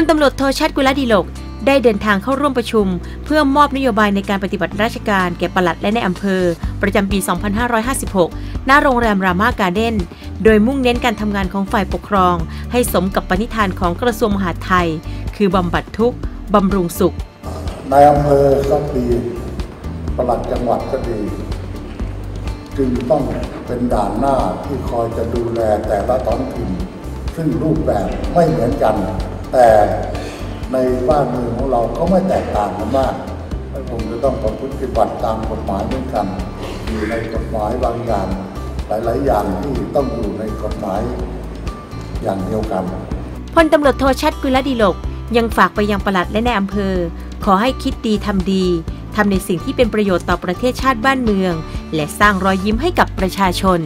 ลตำรวจโทชัดกุลดีโลกได้เดินทางเข้าร่วมประชุม เพื่อมอบนโยบายในการปฏิบัติราชการแก่ปลัดและในอำเภอ ประจำปี 2556 หน้าโรงแรมรามาการ์เด้น โดยมุ่งเน้นการทำงานของฝ่ายปกครอง ให้สมกับปณิธานของกระทรวงมหาดไทย คือบำบัดทุกข์บำรุงสุข ในอำเภอก็ดีปลัดจังหวัดก็ดี จึงต้องเป็นด่านหน้าที่คอยจะดูแลแต่ละท้องถิ่นซึ่งรูปแบบไม่เหมือนกัน แต่ในบ้านเมืองของเราก็ไม่แตกต่างกันมากและคงจะต้องประพฤติบัติตามกฎหมายเหมือนกัน อยู่ในกฎหมายบางอย่าง หลาย ๆ อย่างที่ต้องอยู่ในกฎหมายอย่างเดียวกันพลตำรวจโทชัดกุลดีลกยังฝากไปยังปลัดและในอำเภอ ขอให้คิดดีทำดีทำในสิ่งที่เป็นประโยชน์ต่อประเทศชาติบ้านเมือง และสร้างรอยยิ้มให้กับประชาชน